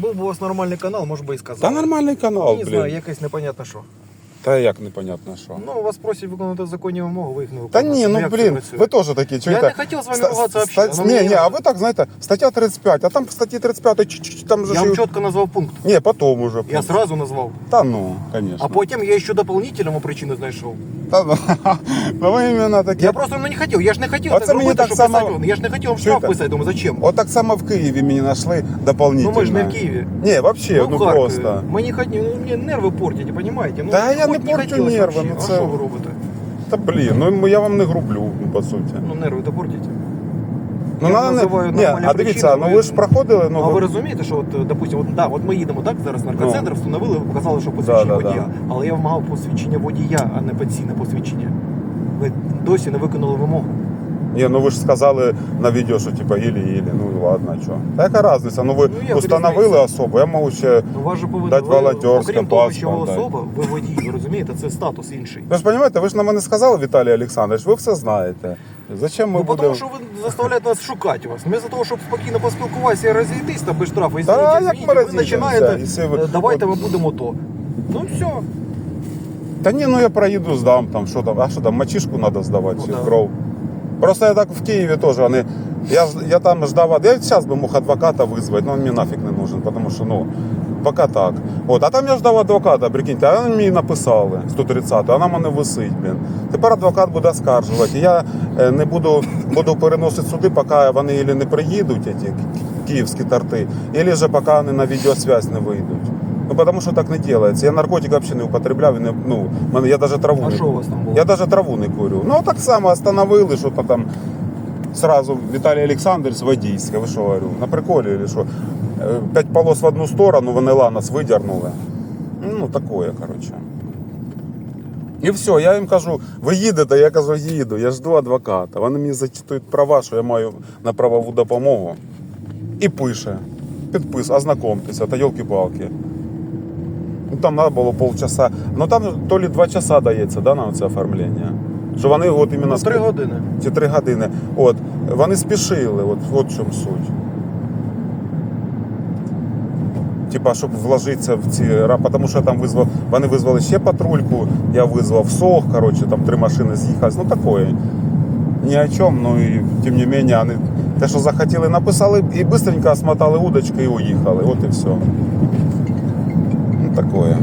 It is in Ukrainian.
Був би у вас нормальний канал, може би і сказав. Та нормальний канал, Не блін. знаю, якесь непонятно що. Та як непонятно що. Ну, вас просять виконати законні вимоги, ви їх не Та виконуєте. ні, ну як це блін, працює? ви теж такі, чуєте? не хотів з вами ругатися ста- вообще, ну, Ні, мені ні, а ви так, знаєте, стаття 35, а там в статті 35 чуть-чуть там же Я ж вам і- чітко назвав пункт. Ні, потім уже. Я сразу назвав. Та ну, звісно. А потім я ще дополнительну причину знайшов. Та ну, ну ви іменно такі. Я просто ну, не хотів. Я ж не хотів Оце так мені робити, так щоб само- писати. Я ж не хотів вам штраф Чуєте? писати, думаю, зачем? От так само в Києві мені знайшли дополнительно. Ну ми ж не в Києві. Ні, взагалі, ну, в Харкові. просто. Мені хотів, ну, мені нерви портять, понимаете? Ну, Та я хоч не порчу хотілося нерви, вообще. ну, А що ви робите? Та блін, ну я вам не грублю, ну, по суті. Ну нерви то портять. Ну, Я називаю Ні, нормальні а дивіться, причини, ну ви- ж проходили, ну, а ви розумієте, що от, допустим, от, да, от ми їдемо так зараз наркоцентр, Ну. встановили, показали, що посвідчення Да, да, да. водія. Але я вимагав посвідчення водія, а не пенсійне посвідчення. Ви досі не виконали вимогу. Ні, ну ви ж сказали на відео, що типа ілі-ілі, ну ладно, що. Та яка різниця? Ну ви Ну, як установили різниця? особу, я можу ще. Ну, вас же повинно, Дать ви, волонтерське, окрім того, що ви паспорт, да. особа, ви водій, ви розумієте, це статус інший. Ви ж розумієте, ви ж на мене сказали, Віталій Олександрович, ви все знаєте. Зачем ми Ну, будемо. тому що ви заставляєте нас шукати вас. Ми за того, щоб спокійно поспілкуватися і розійтись там без штрафу, і Та, як ми ви розійдемося, починаєте, якщо ви- е, давайте ми будемо то. Ну все. Та ні, ну я проїду, здам там, що там, а що там, мочишку треба здавати, Ну, чи да. кров. Просто я так в Києві теж, вони, я, ж- я там ждав, ад- я зараз би мог адвоката визвати, но він мені нафіг не нужен, тому що, ну, поки так. От, а там я ждав адвоката, прикиньте, а вони мені написали 130, а вона мене висить, блін. Тепер адвокат буде оскаржувати. Я е, не буду, буду переносити суди, поки вони ілі не приїдуть, ки- київські торти, або же поки вони на відеосвязь не вийдуть. Ну, потому що так не делается. Я наркотик вообще не употребляв, і не, ну, я даже траву А не що у вас там було? я даже траву не курю. Ну, так само остановили, что-то там сразу Виталий Александрович водійське, ви що говорю, на приколі или що? Е, П'ять полос в одну сторону, вони нас видернули. Ну, такое, короче. І все, я їм кажу, ви їдете, я кажу, їду, я жду адвоката. Вони мені зачитують права, що я маю на правову допомогу. І пише. Підпис, ознакомтеся, та йолки-палки. Ну, там треба було полчаса. Ну там то лі два часа дається да, на це оформлення. Що вони от іменно три години. Ці три години. От, вони спішили, от, от в чому суть. Типа, щоб вложитися в ці тому що там визвав, вони визвали ще патрульку, я визвав СОХ, коротше, там три машини з'їхались. Ну такое. Ні о чому, ну і тим не менше, вони те, що захотіли, написали і швидко смотали удочки і уїхали. От і все. Ну такое.